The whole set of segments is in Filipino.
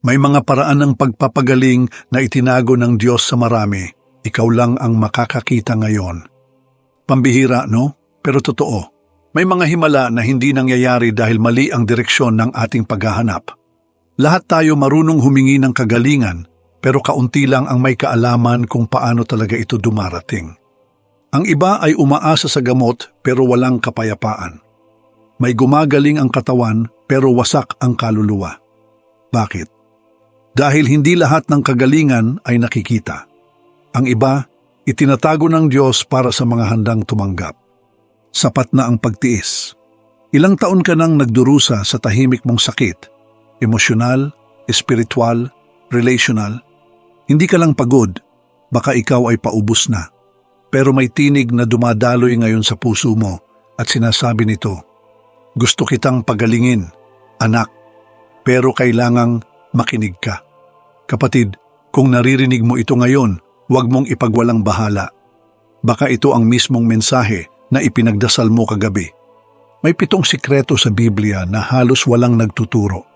May mga paraan ng pagpapagaling na itinago ng Diyos sa marami. Ikaw lang ang makakakita ngayon. Pambihira, no? Pero totoo. May mga himala na hindi nangyayari dahil mali ang direksyon ng ating paghahanap. Lahat tayo marunong humingi ng kagalingan, pero kaunti lang ang may kaalaman kung paano talaga ito dumarating. Ang iba ay umaasa sa gamot pero walang kapayapaan. May gumagaling ang katawan pero wasak ang kaluluwa. Bakit? Dahil hindi lahat ng kagalingan ay nakikita. Ang iba, itinatago ng Diyos para sa mga handang tumanggap. Sapat na ang pagtiis. Ilang taon ka nang nagdurusa sa tahimik mong sakit, emosyonal, espiritual, relational. Hindi ka lang pagod, baka ikaw ay paubos na. Pero may tinig na dumadaloy ngayon sa puso mo at sinasabi nito, Gusto kitang pagalingin, anak, pero kailangang makinig ka. Kapatid, kung naririnig mo ito ngayon, huwag mong ipagwalang bahala. Baka ito ang mismong mensahe na ipinagdasal mo kagabi. May pitong sikreto sa Biblia na halos walang nagtuturo.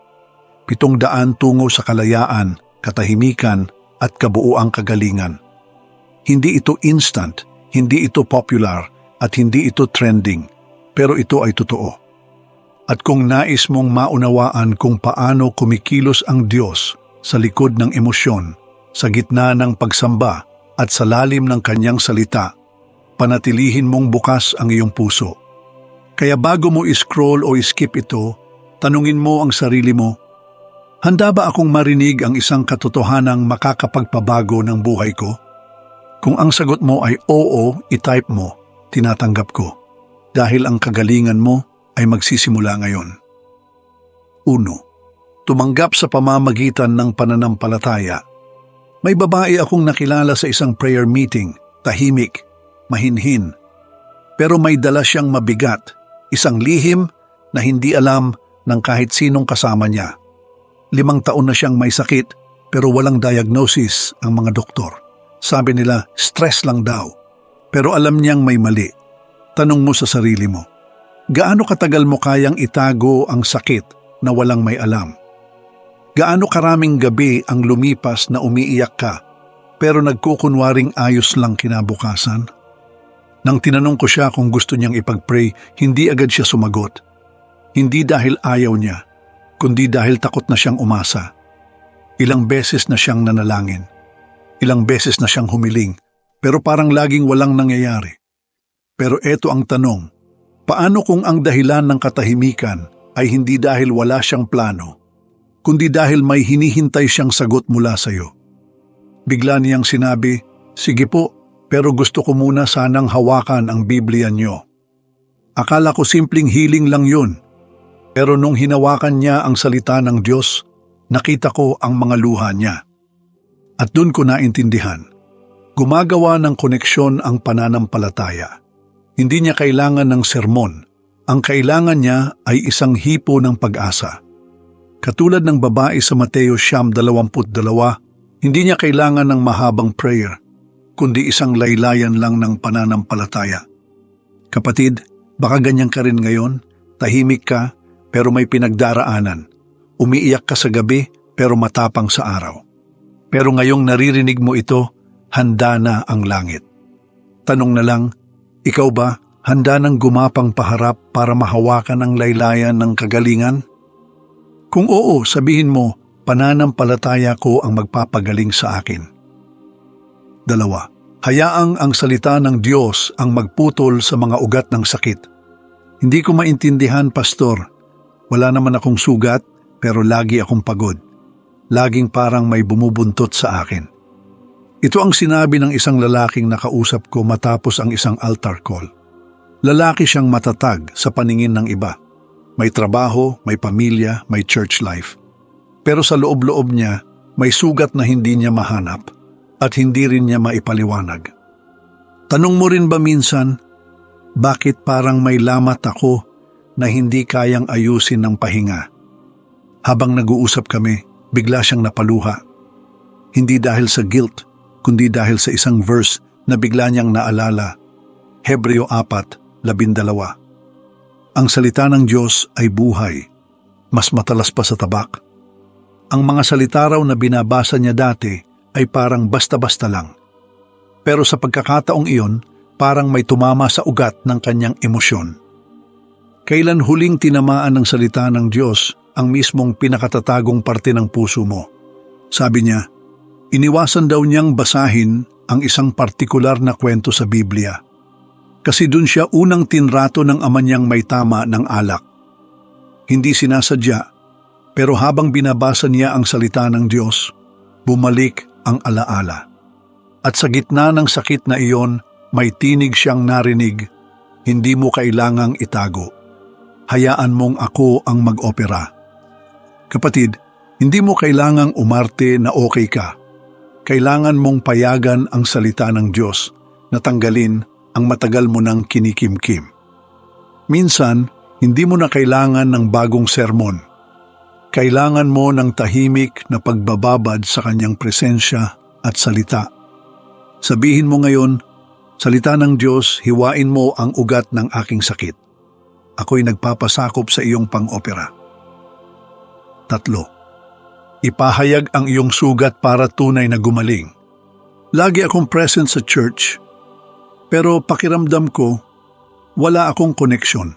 Pitong daan tungo sa kalayaan, katahimikan at kabuuang kagalingan. Hindi ito instant, hindi ito popular, at hindi ito trending, pero ito ay totoo. At kung nais mong maunawaan kung paano kumikilos ang Diyos sa likod ng emosyon, sa gitna ng pagsamba at sa lalim ng kanyang salita, panatilihin mong bukas ang iyong puso. Kaya bago mo scroll o skip ito, tanungin mo ang sarili mo, Handa ba akong marinig ang isang katotohanang makakapagpabago ng buhay ko? Kung ang sagot mo ay oo, itype mo, tinatanggap ko. Dahil ang kagalingan mo ay magsisimula ngayon. Uno, tumanggap sa pamamagitan ng pananampalataya. May babae akong nakilala sa isang prayer meeting, tahimik, mahinhin. Pero may dala siyang mabigat, isang lihim na hindi alam ng kahit sinong kasama niya. Limang taon na siyang may sakit pero walang diagnosis ang mga doktor. Sabi nila, stress lang daw. Pero alam niyang may mali. Tanong mo sa sarili mo, gaano katagal mo kayang itago ang sakit na walang may alam? Gaano karaming gabi ang lumipas na umiiyak ka pero nagkukunwaring ayos lang kinabukasan? Nang tinanong ko siya kung gusto niyang ipag-pray, hindi agad siya sumagot. Hindi dahil ayaw niya, kundi dahil takot na siyang umasa. Ilang beses na siyang nanalangin. Ilang beses na siyang humiling, pero parang laging walang nangyayari. Pero eto ang tanong, paano kung ang dahilan ng katahimikan ay hindi dahil wala siyang plano, kundi dahil may hinihintay siyang sagot mula sa iyo? Bigla niyang sinabi, Sige po, pero gusto ko muna sanang hawakan ang Biblia niyo. Akala ko simpleng healing lang yun, pero nung hinawakan niya ang salita ng Diyos, nakita ko ang mga luha niya. At doon ko naintindihan, gumagawa ng koneksyon ang pananampalataya. Hindi niya kailangan ng sermon. Ang kailangan niya ay isang hipo ng pag-asa. Katulad ng babae sa Mateo Siyam 22, hindi niya kailangan ng mahabang prayer, kundi isang laylayan lang ng pananampalataya. Kapatid, baka ganyan ka rin ngayon, tahimik ka, pero may pinagdaraanan. Umiiyak ka sa gabi pero matapang sa araw. Pero ngayong naririnig mo ito, handa na ang langit. Tanong na lang, ikaw ba handa nang gumapang paharap para mahawakan ang laylayan ng kagalingan? Kung oo, sabihin mo, pananampalataya ko ang magpapagaling sa akin. Dalawa, hayaang ang salita ng Diyos ang magputol sa mga ugat ng sakit. Hindi ko maintindihan, Pastor, wala naman akong sugat pero lagi akong pagod. Laging parang may bumubuntot sa akin. Ito ang sinabi ng isang lalaking nakausap ko matapos ang isang altar call. Lalaki siyang matatag sa paningin ng iba. May trabaho, may pamilya, may church life. Pero sa loob-loob niya, may sugat na hindi niya mahanap at hindi rin niya maipaliwanag. Tanong mo rin ba minsan, bakit parang may lamat ako na hindi kayang ayusin ng pahinga. Habang nag-uusap kami, bigla siyang napaluha. Hindi dahil sa guilt, kundi dahil sa isang verse na bigla niyang naalala. Hebreo 4, 12. Ang salita ng Diyos ay buhay, mas matalas pa sa tabak. ang mga salita raw na binabasa niya dati ay parang basta-basta lang. Pero sa pagkakataong iyon, parang may tumama sa ugat ng kanyang emosyon. Kailan huling tinamaan ng salita ng Diyos ang mismong pinakatatagong parte ng puso mo? Sabi niya, iniwasan daw niyang basahin ang isang partikular na kwento sa Biblia. Kasi dun siya unang tinrato ng ama niyang may tama ng alak. Hindi sinasadya, pero habang binabasa niya ang salita ng Diyos, bumalik ang alaala. At sa gitna ng sakit na iyon, may tinig siyang narinig, hindi mo kailangang itago. Hayaan mong ako ang mag-opera. Kapatid, hindi mo kailangang umarte na okay ka. Kailangan mong payagan ang salita ng Diyos na tanggalin ang matagal mo ng kinikimkim. Minsan, hindi mo na kailangan ng bagong sermon. Kailangan mo ng tahimik na pagbababad sa kanyang presensya at salita. Sabihin mo ngayon, salita ng Diyos, hiwain mo ang ugat ng aking sakit. Ako'y nagpapasakop sa iyong pang-opera. Tatlo. Ipahayag ang iyong sugat para tunay na gumaling. Lagi akong present sa church, pero pakiramdam ko, wala akong koneksyon.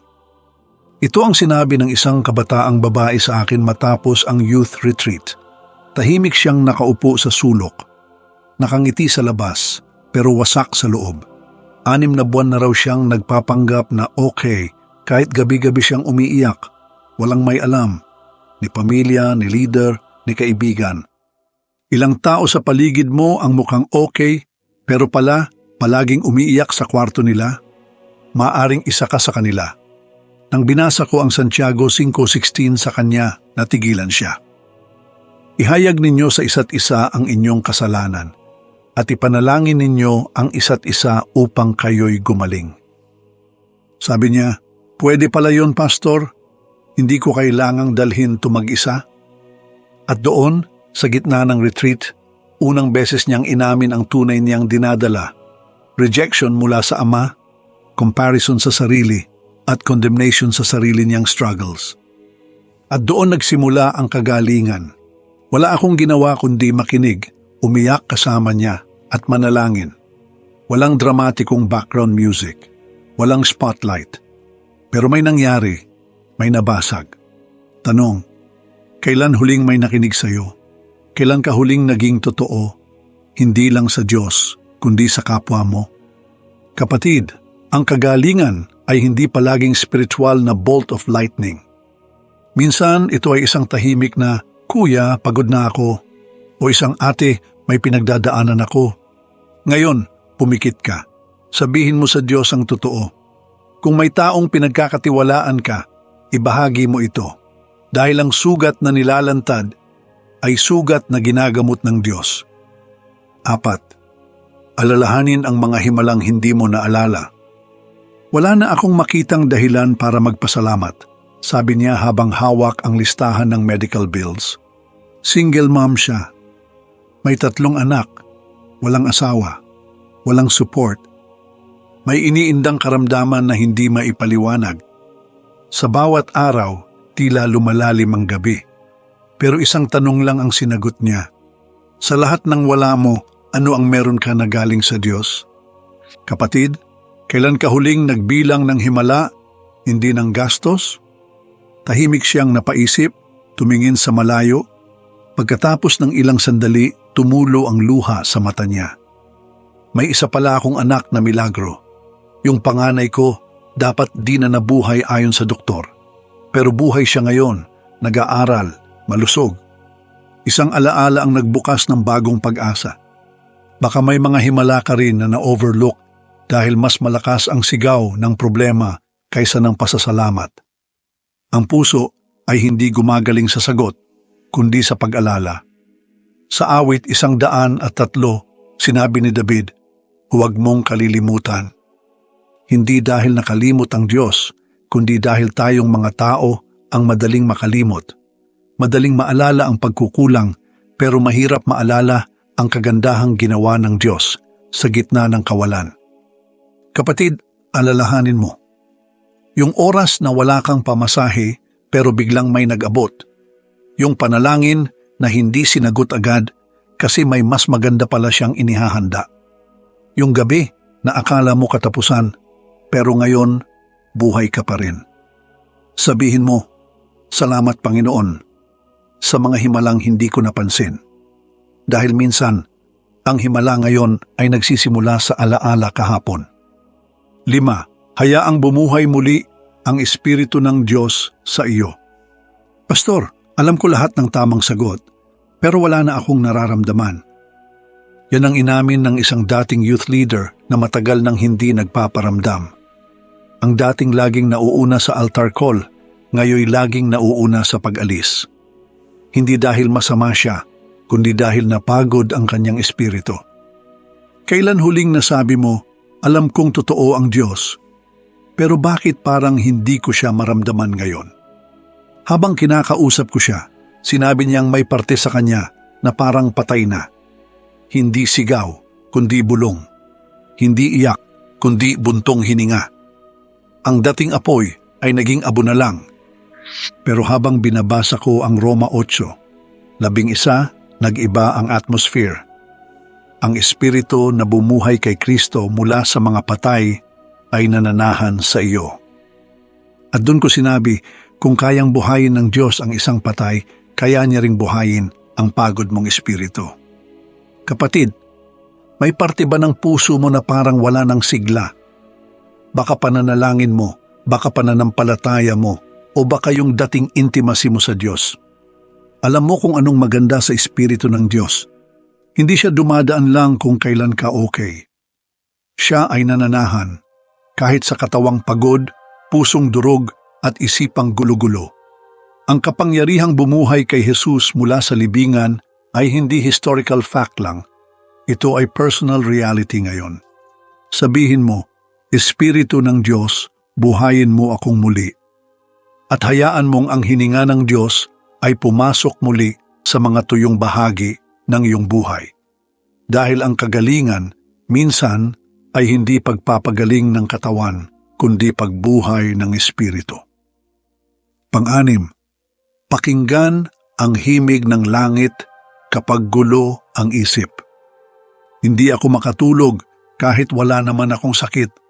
Ito ang sinabi ng isang kabataang babae sa akin matapos ang youth retreat. Tahimik siyang nakaupo sa sulok. Nakangiti sa labas, pero wasak sa loob. Anim na buwan na raw siyang nagpapanggap na okay kahit gabi-gabi siyang umiiyak. Walang may alam. Ni pamilya, ni leader, ni kaibigan. Ilang tao sa paligid mo ang mukhang okay, pero pala palaging umiiyak sa kwarto nila. Maaring isa ka sa kanila. Nang binasa ko ang Santiago 5.16 sa kanya, natigilan siya. Ihayag ninyo sa isa't isa ang inyong kasalanan at ipanalangin ninyo ang isa't isa upang kayo'y gumaling. Sabi niya, pwede pala yon pastor, hindi ko kailangang dalhin to mag-isa. At doon, sa gitna ng retreat, unang beses niyang inamin ang tunay niyang dinadala, rejection mula sa ama, comparison sa sarili, at condemnation sa sarili niyang struggles. At doon nagsimula ang kagalingan. Wala akong ginawa kundi makinig, umiyak kasama niya at manalangin. Walang dramatikong background music, walang spotlight. Pero may nangyari, may nabasag. Tanong, kailan huling may nakinig sa iyo? Kailan ka huling naging totoo? Hindi lang sa Diyos, kundi sa kapwa mo. Kapatid, ang kagalingan ay hindi palaging spiritual na bolt of lightning. Minsan ito ay isang tahimik na, Kuya, pagod na ako. O isang ate, may pinagdadaanan ako. Ngayon, pumikit ka. Sabihin mo sa Diyos ang totoo. Kung may taong pinagkakatiwalaan ka, ibahagi mo ito. Dahil ang sugat na nilalantad ay sugat na ginagamot ng Diyos. Apat, alalahanin ang mga himalang hindi mo naalala. Wala na akong makitang dahilan para magpasalamat, sabi niya habang hawak ang listahan ng medical bills. Single mom siya. May tatlong anak, walang asawa, walang support. May iniindang karamdaman na hindi maipaliwanag. Sa bawat araw, tila lumalalim ang gabi. Pero isang tanong lang ang sinagot niya. Sa lahat ng wala mo, ano ang meron ka na galing sa Diyos? Kapatid, Kailan ka huling nagbilang ng himala, hindi ng gastos? Tahimik siyang napaisip, tumingin sa malayo. Pagkatapos ng ilang sandali, tumulo ang luha sa mata niya. May isa pala akong anak na milagro. Yung panganay ko, dapat di na nabuhay ayon sa doktor. Pero buhay siya ngayon, nag-aaral, malusog. Isang alaala ang nagbukas ng bagong pag-asa. Baka may mga himala ka rin na na-overlook dahil mas malakas ang sigaw ng problema kaysa ng pasasalamat. Ang puso ay hindi gumagaling sa sagot, kundi sa pag-alala. Sa awit isang daan at tatlo, sinabi ni David, huwag mong kalilimutan. Hindi dahil nakalimot ang Diyos, kundi dahil tayong mga tao ang madaling makalimot. Madaling maalala ang pagkukulang, pero mahirap maalala ang kagandahang ginawa ng Diyos sa gitna ng kawalan. Kapatid, alalahanin mo. Yung oras na wala kang pamasahe pero biglang may nag-abot. Yung panalangin na hindi sinagot agad kasi may mas maganda pala siyang inihahanda. Yung gabi na akala mo katapusan, pero ngayon buhay ka pa rin. Sabihin mo, Salamat Panginoon, sa mga himalang hindi ko napansin. Dahil minsan, ang himala ngayon ay nagsisimula sa alaala kahapon. Lima, hayaang bumuhay muli ang Espiritu ng Diyos sa iyo. Pastor, alam ko lahat ng tamang sagot, pero wala na akong nararamdaman. Yan ang inamin ng isang dating youth leader na matagal nang hindi nagpaparamdam. Ang dating laging nauuna sa altar call, ngayoy laging nauuna sa pag-alis. Hindi dahil masama siya, kundi dahil napagod ang kanyang espiritu. Kailan huling nasabi mo, alam kong totoo ang Diyos, pero bakit parang hindi ko siya maramdaman ngayon? Habang kinakausap ko siya, sinabi niyang may parte sa kanya na parang patay na. Hindi sigaw, kundi bulong. Hindi iyak, kundi buntong hininga. Ang dating apoy ay naging abo na lang. Pero habang binabasa ko ang Roma 8, labing isa, nag-iba ang atmosphere. Ang espiritu na bumuhay kay Kristo mula sa mga patay ay nananahan sa iyo. At doon ko sinabi, kung kayang buhayin ng Diyos ang isang patay, kaya niya ring buhayin ang pagod mong espiritu. Kapatid, may parte ba ng puso mo na parang wala ng sigla? Baka pananalangin mo, baka pananampalataya mo, o baka yung dating intimacy mo sa Diyos. Alam mo kung anong maganda sa Espiritu ng Diyos. Hindi siya dumadaan lang kung kailan ka okay. Siya ay nananahan, kahit sa katawang pagod, pusong durog at isipang gulo-gulo. Ang kapangyarihang bumuhay kay Jesus mula sa libingan ay hindi historical fact lang. Ito ay personal reality ngayon. Sabihin mo, Espiritu ng Diyos, buhayin mo akong muli. At hayaan mong ang hininga ng Diyos ay pumasok muli sa mga tuyong bahagi ng iyong buhay. Dahil ang kagalingan, minsan, ay hindi pagpapagaling ng katawan, kundi pagbuhay ng Espiritu. Pang-anim, pakinggan ang himig ng langit kapag gulo ang isip. Hindi ako makatulog kahit wala naman akong sakit.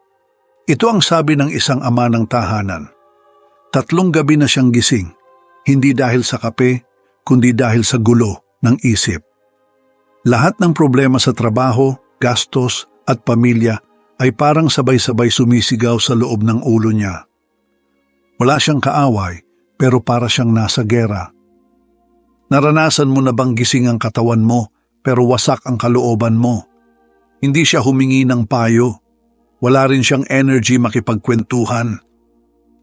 Ito ang sabi ng isang ama ng tahanan. Tatlong gabi na siyang gising, hindi dahil sa kape, kundi dahil sa gulo ng isip. Lahat ng problema sa trabaho, gastos at pamilya ay parang sabay-sabay sumisigaw sa loob ng ulo niya. Wala siyang kaaway, pero para siyang nasa gera. Naranasan mo na bang gising ang katawan mo, pero wasak ang kalooban mo? Hindi siya humingi ng payo. Wala rin siyang energy makipagkwentuhan.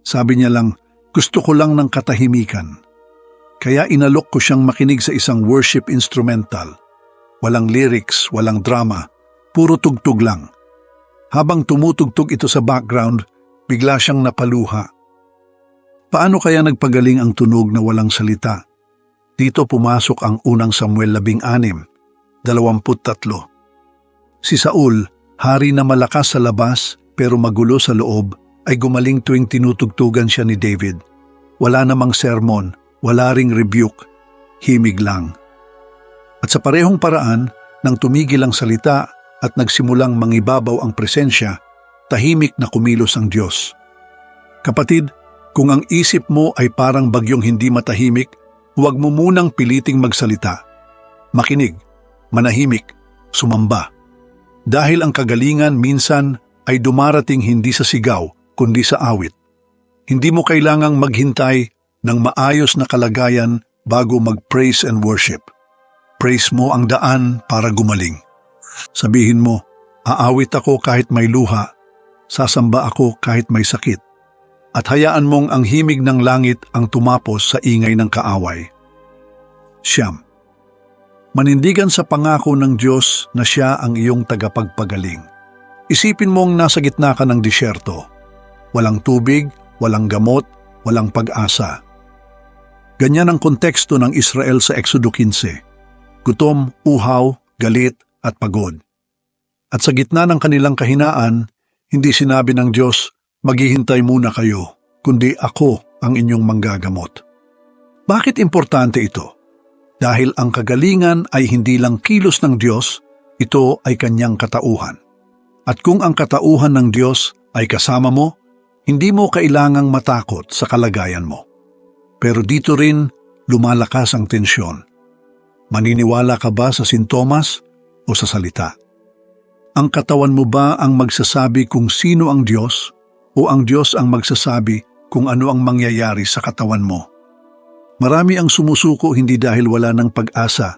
Sabi niya lang, gusto ko lang ng katahimikan. Kaya inalok ko siyang makinig sa isang worship instrumental. Walang lyrics, walang drama, puro tugtog lang. Habang tumutugtog ito sa background, bigla siyang napaluha. Paano kaya nagpagaling ang tunog na walang salita? Dito pumasok ang unang Samuel 16, 23. Si Saul, hari na malakas sa labas pero magulo sa loob, ay gumaling tuwing tinutugtugan siya ni David. Wala namang sermon, wala ring rebuke, himig lang. At sa parehong paraan, nang tumigil ang salita at nagsimulang mangibabaw ang presensya, tahimik na kumilos ang Diyos. Kapatid, kung ang isip mo ay parang bagyong hindi matahimik, huwag mo munang piliting magsalita. Makinig, manahimik, sumamba. Dahil ang kagalingan minsan ay dumarating hindi sa sigaw, kundi sa awit. Hindi mo kailangang maghintay ng maayos na kalagayan bago mag-praise and worship. Praise mo ang daan para gumaling. Sabihin mo, aawit ako kahit may luha, sasamba ako kahit may sakit. At hayaan mong ang himig ng langit ang tumapos sa ingay ng kaaway. Siyam. Manindigan sa pangako ng Diyos na siya ang iyong tagapagpagaling. Isipin mong nasa gitna ka ng disyerto. Walang tubig, walang gamot, walang pag-asa. Ganyan ang konteksto ng Israel sa Exodo 15. Gutom, uhaw, galit, at pagod. At sa gitna ng kanilang kahinaan, hindi sinabi ng Diyos, maghihintay muna kayo, kundi ako ang inyong manggagamot. Bakit importante ito? Dahil ang kagalingan ay hindi lang kilos ng Diyos, ito ay kanyang katauhan. At kung ang katauhan ng Diyos ay kasama mo, hindi mo kailangang matakot sa kalagayan mo. Pero dito rin lumalakas ang tensyon. Maniniwala ka ba sa sintomas o sa salita? Ang katawan mo ba ang magsasabi kung sino ang Diyos o ang Diyos ang magsasabi kung ano ang mangyayari sa katawan mo? Marami ang sumusuko hindi dahil wala ng pag-asa,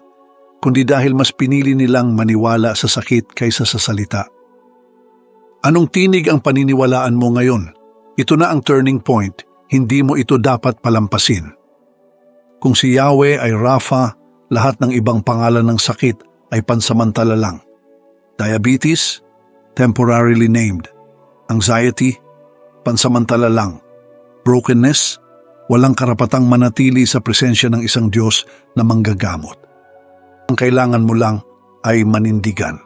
kundi dahil mas pinili nilang maniwala sa sakit kaysa sa salita. Anong tinig ang paniniwalaan mo ngayon? Ito na ang turning point, hindi mo ito dapat palampasin. Kung si Yahweh ay Rafa, lahat ng ibang pangalan ng sakit ay pansamantala lang. Diabetes, temporarily named. Anxiety, pansamantala lang. Brokenness, walang karapatang manatili sa presensya ng isang Diyos na manggagamot. Ang kailangan mo lang ay manindigan.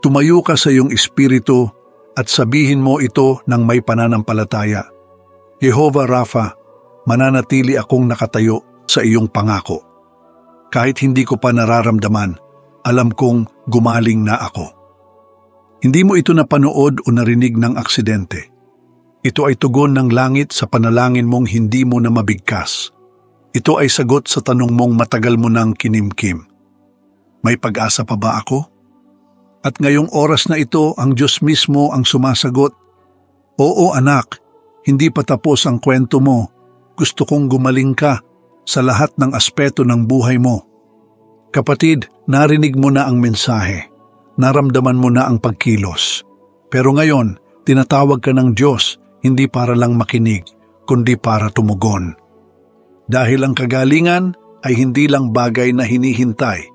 Tumayo ka sa iyong espiritu at sabihin mo ito ng may pananampalataya. Jehovah Rapha, mananatili akong nakatayo sa iyong pangako. Kahit hindi ko pa nararamdaman, alam kong gumaling na ako. Hindi mo ito napanood o narinig ng aksidente. Ito ay tugon ng langit sa panalangin mong hindi mo na mabigkas. Ito ay sagot sa tanong mong matagal mo nang kinimkim. May pag-asa pa ba ako? At ngayong oras na ito, ang Diyos mismo ang sumasagot. Oo anak, hindi pa tapos ang kwento mo. Gusto kong gumaling ka sa lahat ng aspeto ng buhay mo. Kapatid, narinig mo na ang mensahe. Naramdaman mo na ang pagkilos. Pero ngayon, tinatawag ka ng Diyos hindi para lang makinig, kundi para tumugon. Dahil ang kagalingan ay hindi lang bagay na hinihintay.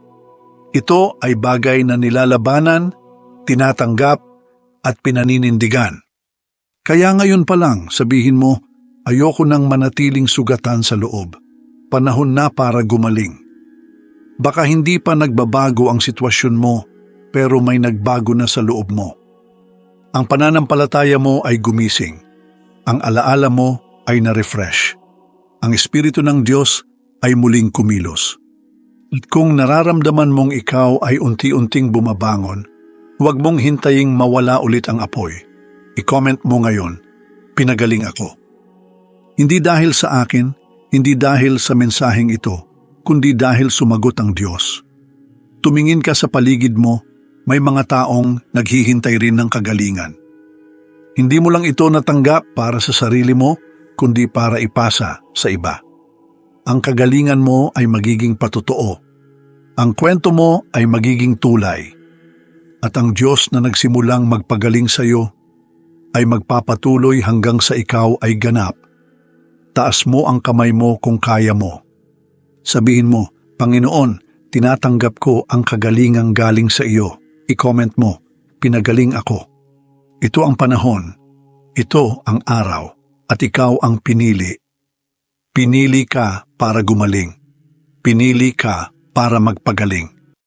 Ito ay bagay na nilalabanan, tinatanggap, at pinaninindigan. Kaya ngayon pa lang sabihin mo, ayoko nang manatiling sugatan sa loob. Panahon na para gumaling. Baka hindi pa nagbabago ang sitwasyon mo, pero may nagbago na sa loob mo. Ang pananampalataya mo ay gumising. Ang alaala mo ay na-refresh. Ang Espiritu ng Diyos ay muling kumilos. At kung nararamdaman mong ikaw ay unti-unting bumabangon, huwag mong hintaying mawala ulit ang apoy. I-comment mo ngayon, pinagaling ako. Hindi dahil sa akin, hindi dahil sa mensaheng ito, kundi dahil sumagot ang Diyos. Tumingin ka sa paligid mo, may mga taong naghihintay rin ng kagalingan. Hindi mo lang ito natanggap para sa sarili mo, kundi para ipasa sa iba. Ang kagalingan mo ay magiging patotoo. Ang kwento mo ay magiging tulay. At ang Diyos na nagsimulang magpagaling sa iyo ay magpapatuloy hanggang sa ikaw ay ganap. Taas mo ang kamay mo kung kaya mo. Sabihin mo, Panginoon, tinatanggap ko ang kagalingang galing sa iyo. I-comment mo, pinagaling ako. Ito ang panahon. Ito ang araw. At ikaw ang pinili. Pinili ka para gumaling. Pinili ka para magpagaling.